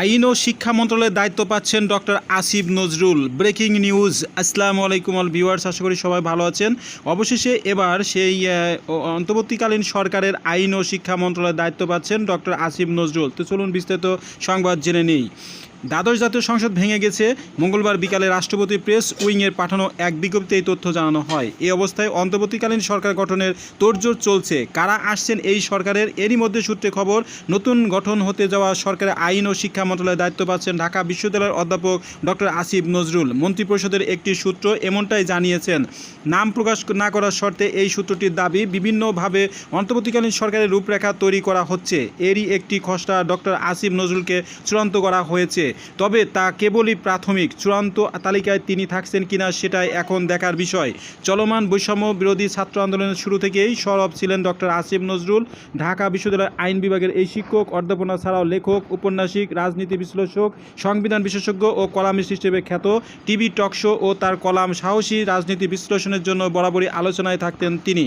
আইন ও শিক্ষা মন্ত্রণালয়ের দায়িত্ব পাচ্ছেন doctor Asif Nazrul. Breaking news, আসসালামু আলাইকুম অল ভিউয়ার্স, আশা করি সবাই ভালো আছেন। অবশেষে এবার সেই অন্তর্বর্তীকালীন সরকারের আইন ও শিক্ষা মন্ত্রণালয়ের দায়িত্ব পাচ্ছেন ডক্টর আসিফ নজরুল। তো চলুন বিস্তারিত সংবাদ জেনে নেই। দ্বাদশ জাতীয় সংসদ ভেঙে গেছে। মঙ্গলবার বিকালে রাষ্ট্রপতি প্রেস উইংয়ের পাঠানো এক বিজ্ঞপ্তিতে এই তথ্য জানানো হয়। এই অবস্থায় অন্তর্বর্তীকালীন সরকার গঠনের তোড়জোড় চলছে। কারা আসছেন এই সরকারের এরই মধ্যে সূত্রে খবর, নতুন গঠন হতে যাওয়া সরকারের আইন ও শিক্ষা মন্ত্রণালয়ের দায়িত্ব পাচ্ছেন ঢাকা বিশ্ববিদ্যালয়ের অধ্যাপক ডক্টর আসিফ নজরুল। মন্ত্রিপরিষদের একটি সূত্র এমনটাই জানিয়েছেন। নাম প্রকাশ না করার শর্তে এই সূত্রটির দাবি, বিভিন্নভাবে অন্তর্বর্তীকালীন সরকারের রূপরেখা তৈরি করা হচ্ছে। এরই একটি খসড়া ডক্টর আসিফ নজরুলকে চূড়ান্ত করা হয়েছে। তবে তা কেবলই প্রাথমিক। চূড়ান্ত তালিকায় তিনি থাকছেন কিনা সেটাই এখন দেখার বিষয়। চলমান বৈষম্য বিরোধী ছাত্র আন্দোলনের শুরু থেকেই সরব ছিলেন ডক্টর আসিফ নজরুল। ঢাকা বিশ্ববিদ্যালয়ের আইন বিভাগের এই শিক্ষক, অধ্যাপনা ছাড়াও লেখক, উপন্যাসিক, রাজনীতি বিশ্লেষক, সংবিধান বিশেষজ্ঞ ও কলামিস্ট হিসেবে খ্যাত টিভি টক শো ও তার কলাম সাহসী রাজনীতি বিশ্লেষণের জন্য বরাবরই আলোচনায় থাকতেন তিনি।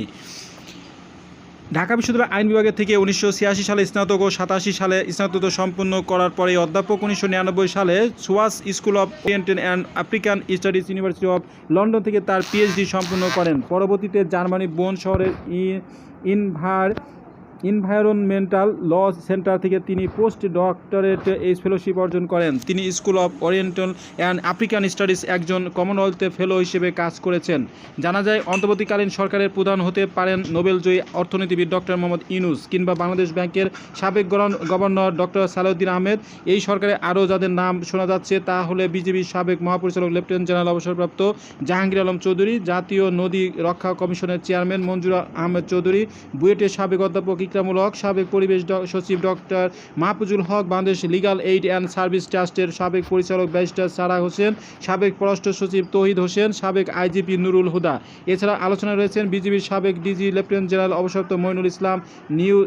ঢাকা বিশ্ববিদ্যালয় আইন বিভাগের থেকে উনিশশো ছিয়াশি সালে স্নাতক ও সাতাশি সালে স্নাতক সম্পন্ন করার পরে অধ্যাপক উনিশশো নিরানব্বই সালে SOAS school of oriental and African studies university of London থেকে তার পিএইচডি সম্পন্ন করেন। পরবর্তীতে জার্মানি বোন শহরের ইনভার ইনভায়রনমেন্টাল ল সেন্টার থেকে তিনি পোস্ট ডক্টরেট এই ফেলোশিপ অর্জন করেন। তিনি school of oriental and African studies একজন কমনওয়েলথ ফেলো হিসেবে কাজ করেছেন। জানা যায়, অন্তর্বর্তীকালীন সরকারের প্রধান হতে পারেন নোবেলজয়ী অর্থনীতিবিদ ডক্টর মোহাম্মদ ইনুস কিংবা বাংলাদেশ ব্যাংকের সাবেক গভর্নর ডক্টর সালাউদ্দিন আহমেদ। এই সরকারে আরও যাদের নাম শোনা যাচ্ছে তা হলে বিজেপির সাবেক মহাপরিচালক লেফটেন্যান্ট জেনারেল অবসরপ্রাপ্ত জাহাঙ্গীর আলম চৌধুরী, জাতীয় নদী রক্ষা কমিশনের চেয়ারম্যান মঞ্জুর আহমেদ চৌধুরী, বুয়েটের সাবেক অধ্যাপক হক সাবেক পরিবেশ সচিব doctor Mahfuzul Haq Bangladesh legal aid and service ট্রাস্টের সাবেক পরিচালক ব্যারিস্টার সারা হোসেন, সাবেক পররাষ্ট্র সচিব তহিদ হোসেন, সাবেক আইজিপি নুরুল হুদা। এছাড়া আলোচনায় রয়েছেন বিজিবির সাবেক ডিজি লেফটেন্যান্ট জেনারেল অবসরপ্রাপ্ত মইনুল ইসলাম, নিউ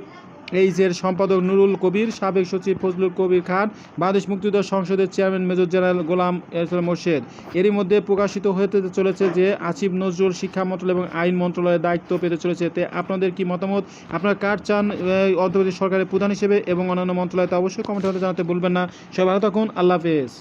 এইজের সম্পাদক নুরুল কবির, সাবেক সচিব ফজলুল কবির খান, বাংলাদেশ মুক্তিযুদ্ধ সংসদের chairman major general Golam Erfan Morshed. এরই মধ্যে প্রকাশিত হতে চলেছে যে আসিফ নজরুল শিক্ষা মন্ত্রণালয় এবং আইন মন্ত্রণালয়ের দায়িত্ব পেতে চলেছে। তে আপনাদের কি মতামত? আপনারা কার চান? অন্তর্বর্তী সরকারের প্রধান হিসেবে এবং অন্যান্য মন্ত্রণালয় মন্ত্রণালয়তে অবশ্যই কমেন্ট জানাতে ভুলবেন না। সবাই ভালো থাকুন। আল্লাহ হাফেজ।